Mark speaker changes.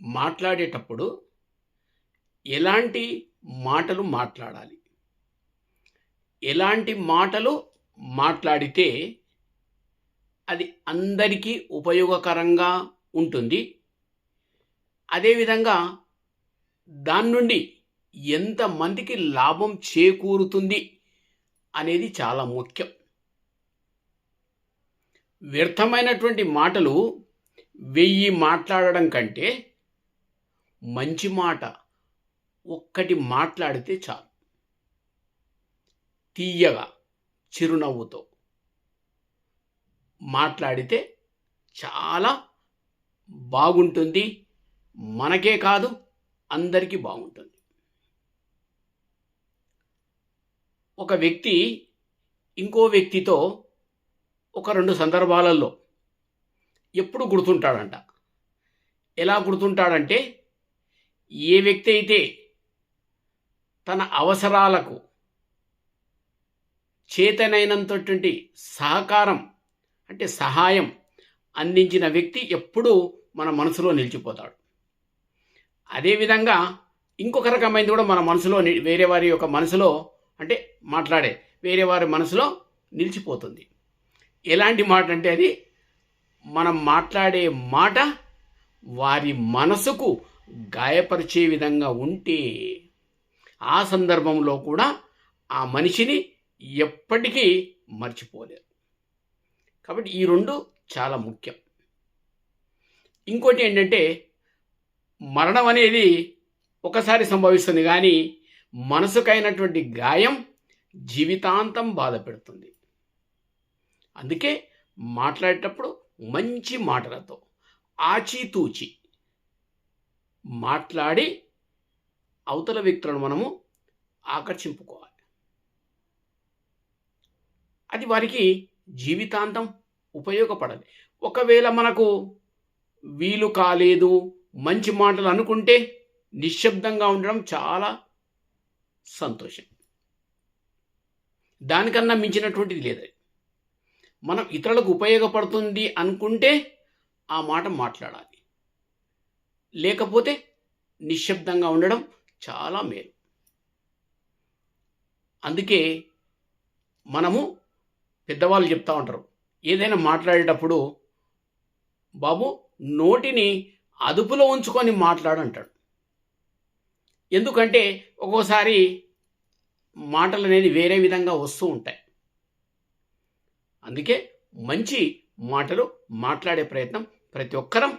Speaker 1: మాట్లాడేటప్పుడు ఎలాంటి మాటలు మాట్లాడాలి? ఎలాంటి మాటలు మాట్లాడితే అది అందరికీ ఉపయోగకరంగా ఉంటుంది. అదేవిధంగా దాని నుండి ఎంతమందికి లాభం చేకూరుతుంది అనేది చాలా ముఖ్యం. వ్యర్థమైనటువంటి మాటలు వెయ్యి మాట్లాడడం కంటే మంచి మాట ఒక్కటి మాట్లాడితే చాలు. తీయగా చిరునవ్వుతో మాట్లాడితే చాలా బాగుంటుంది. మనకే కాదు అందరికీ బాగుంటుంది. ఒక వ్యక్తి ఇంకో వ్యక్తితో ఒక రెండు సందర్భాలలో ఎప్పుడు గుర్తుంటాడంట? ఎలా గుర్తుంటాడంటే ఏ వ్యక్తి అయితే తన అవసరాలకు చేతనైనంతటువంటి సహకారం అంటే సహాయం అందించిన వ్యక్తి ఎప్పుడూ మన మనసులో నిలిచిపోతాడు. అదేవిధంగా ఇంకొక రకమైనది కూడా మన మనసులో వేరే వారి యొక్క మనసులో అంటే మాట్లాడే వేరే వారి మనసులో నిలిచిపోతుంది. ఎలాంటి మాట అంటే అది మనం మాట్లాడే మాట వారి మనసుకు గాయపరిచే విధంగా ఉంటే ఆ సందర్భంలో కూడా ఆ మనిషిని ఎప్పటికీ మర్చిపోలేరు. కాబట్టి ఈ రెండు చాలా ముఖ్యం. ఇంకోటి ఏంటంటే మరణం అనేది ఒకసారి సంభవిస్తుంది కానీ మనసుకైనటువంటి గాయం జీవితాంతం బాధ పెడుతుంది. అందుకే మాట్లాడేటప్పుడు మంచి మాటలతో ఆచితూచి మాట్లాడి అవతల వ్యక్తులను మనము ఆకర్షింపుకోవాలి. అది వారికి జీవితాంతం ఉపయోగపడాలి ఒకవేళ మనకు వీలు కాలేదు మంచి మాటలు అనుకుంటే నిశ్శబ్దంగా ఉండడం చాలా సంతోషం. దానికన్నా మించినటువంటిది లేదు. మనం ఇతరులకు ఉపయోగపడుతుంది అనుకుంటే ఆ మాట మాట్లాడాలి. లేకపోతే నిశ్శబ్దంగా ఉండడం చాలా మేలు. అందుకే మనము పెద్దవాళ్ళు చెప్తా ఉంటారు. ఏదైనా మాట్లాడేటప్పుడు బాబు నోటిని అదుపులో ఉంచుకొని మాట్లాడంటాడు. ఎందుకంటే ఒక్కోసారి మాటలు అనేది వేరే విధంగా వస్తూ ఉంటాయి. అందుకే మంచి మాటలు మాట్లాడే ప్రయత్నం ప్రతి ఒక్కరం